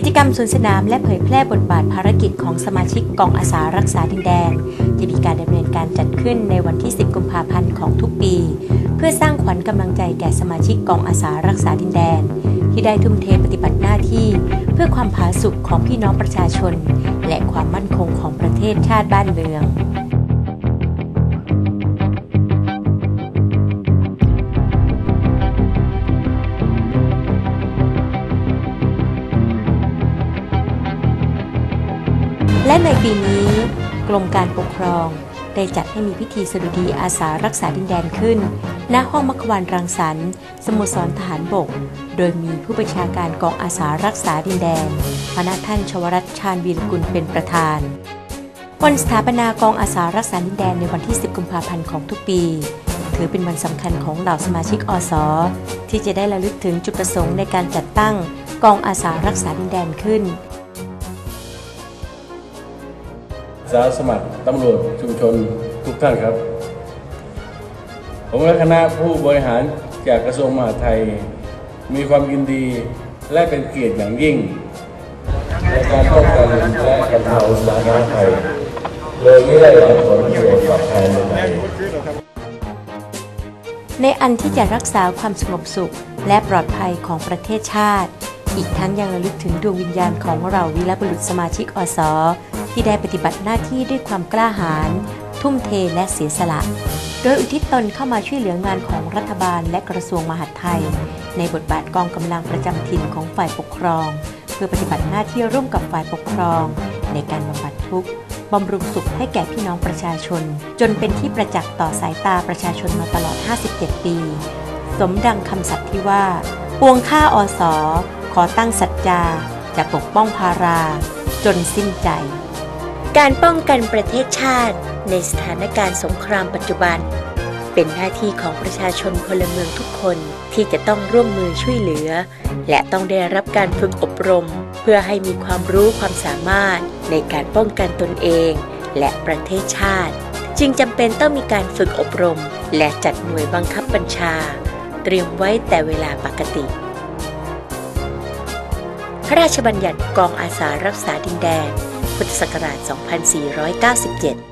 ิจกรมสวนสนามและเผยแพร่บทบาทภารกิจของสมาชิกกองอาสารักษาดินแดนจะมีการดำเนินการจัดขึ้นในวันที่ 10 กุมภาพันธ์ของทุกปี เพื่อสร้างขวัญกำลังใจแก่สมาชิกกองอาสารักษาดินแดน ที่ได้ทุ่มเทปฏิบัติหน้าที่ เพื่อความผาสุกของพี่น้องประชาชน และความมั่นคงของประเทศชาติบ้านเมือง และในปีนี้กรมการปกครองได้จัดให้มีพิธีสดุดีอาสารักษาดินแดนขึ้น ณ ห้องมัควานรังสรรค์ สโมสรทหารบก โดยมีผู้บัญชาการกองอาสารักษาดินแดนพระท่านชวรัตชาญวีรกุลเป็นประธาน วันสถาปนากองอาสารักษาดินแดนในวันที่ 10 กุมภาพันธ์ของทุกปี ถือเป็นวันสำคัญของเหล่าสมาชิกอสที่จะได้ระลึกถึงจุดประสงค์ในการจัดตั้งกองอาสารักษาดินแดนขึ้น สาสมัครตำรวจชุมชนทุกท่านครับ ผมและคณะผู้บริหารจากกระทรวงมหาดไทย มีความยินดีและเป็นเกียรติอย่างยิ่งในการป้องกันและบรรเทาสาธารณภัยโดยไม่ได้หวังผลประโยชน์ตอบแทนใดในอันที่จะรักษาความสงบสุขและปลอดภัยของประเทศชาติ อีกทั้งยังระลึกถึงดวงวิญญาณของเราวีรบุรุษสมาชิกอส ที่ได้ปฏิบัติหน้าที่ด้วยความกล้าหาญทุ่มเทและเสียสละ โดยอุทิศตนเข้ามาช่วยเหลืองานของรัฐบาลและกระทรวงมหาดไทย ในบทบาทกองกำลังประจำถิ่นของฝ่ายปกครอง เพื่อปฏิบัติหน้าที่ร่วมกับฝ่ายปกครอง ในการบำบัดทุกข์บำรุงสุขให้แก่พี่น้องประชาชน จนเป็นที่ประจักษ์ต่อสายตาประชาชนมาตลอด 57 ปี สมดังคำสัตย์ที่ว่า ปวงข้าอสอขอตั้งสัจจา จะปกป้องภารา จนสิ้นใจ การป้องกันประเทศชาติ ในสถานการณ์สงครามปัจจุบัน เป็นหน้าที่ของประชาชนพลเมืองทุกคนที่จะต้องร่วมมือช่วยเหลือ และต้องได้รับการฝึกอบรม เพื่อให้มีความรู้ความสามารถในการป้องกันตนเอง และประเทศชาติ จึงจำเป็นต้องมีการฝึกอบรม และจัดหน่วยบังคับบัญชา เตรียมไว้แต่เวลาปกติ พระราชบัญญัติกองอาสารักษาดินแดน พุทธศักราช 2497